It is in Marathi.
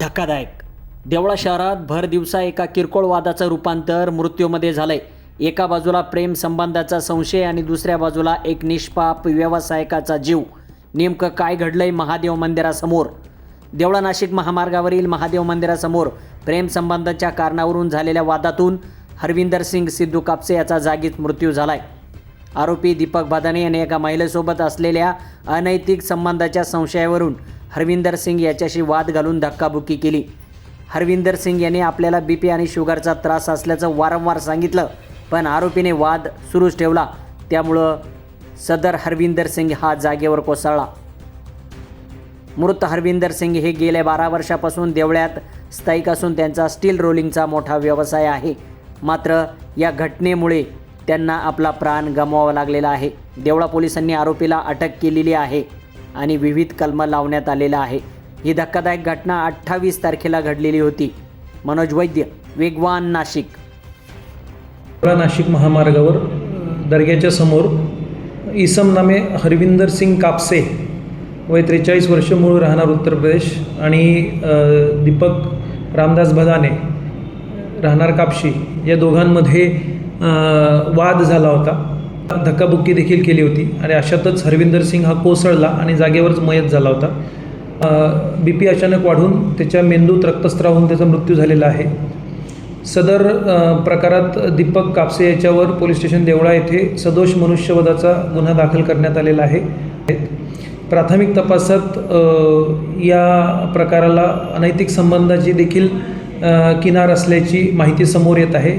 धक्कादायक. देवळा शहरात भर दिवसा एका किरकोळ वादाचं रूपांतर मृत्यूमध्ये झालंय. एका बाजूला प्रेम संबंधाचा संशय आणि दुसऱ्या बाजूला एक निष्पाप व्यावसायिकाचा जीव. नेमकं काय घडलंय महादेव मंदिरासमोर? देवळा नाशिक महामार्गावरील महादेव मंदिरासमोर प्रेम संबंधाच्या कारणावरून झालेल्या वादातून हरविंदर सिंग सिद्धू कापसे याचा जागीच मृत्यू झालाय. आरोपी दीपक बादाने याने एका महिलेसोबत असलेल्या अनैतिक संबंधाच्या संशयावरून हरविंदर सिंग याच्याशी वाद घालून धक्काबुक्की केली. हरविंदर सिंग याने आपल्याला बी पी आणि शुगरचा त्रास असल्याचं वारंवार सांगितलं पण आरोपीने वाद सुरूच ठेवला. त्यामुळं सदर हरविंदर सिंग हा जागेवर कोसळला. मृत हरविंदर सिंग हे गेल्या बारा वर्षापासून देवळ्यात स्थायिक असून त्यांचा स्टील रोलिंगचा मोठा व्यवसाय आहे. मात्र या घटनेमुळे त्यांना आपला प्राण गमवावा लागलेला आहे. देवळा पोलिसांनी आरोपीला अटक केलेली आहे. आणि विविध कलम लावण्यात आलेला आहे. ही धक्कादायक घटना अठ्ठावीस तारखेला घडलेली होती. मनोज वैद्य वेगवान नाशिक. नाशिक महामार्गावर दर्ग्याच्या समोर इसम नामे हरविंदर सिंग कापसे वय त्रेचाळीस वर्ष मूळ राहणार उत्तर प्रदेश आणि दीपक रामदास भदाने राहणार कापशी या दोघांमध्ये वाद झाला होता. धक्काबुक्की देखील केली होती. आणि अशातच हरविंदर सिंग हा कोसळला आणि जागेवरच मयत झाला होता. बी पी अचानक वाढून त्याच्या मेंदूत रक्तस्त्राव होऊन त्याचा मृत्यू झालेला आहे. सदर प्रकारात दीपक कापसे याच्यावर पोलीस स्टेशन देवळा येथे सदोष मनुष्यवधाचा गुन्हा दाखल करण्यात आलेला आहे. प्राथमिक तपासात या प्रकाराला अनैतिक संबंधाची देखील किनार असल्याची माहिती समोर येत आहे.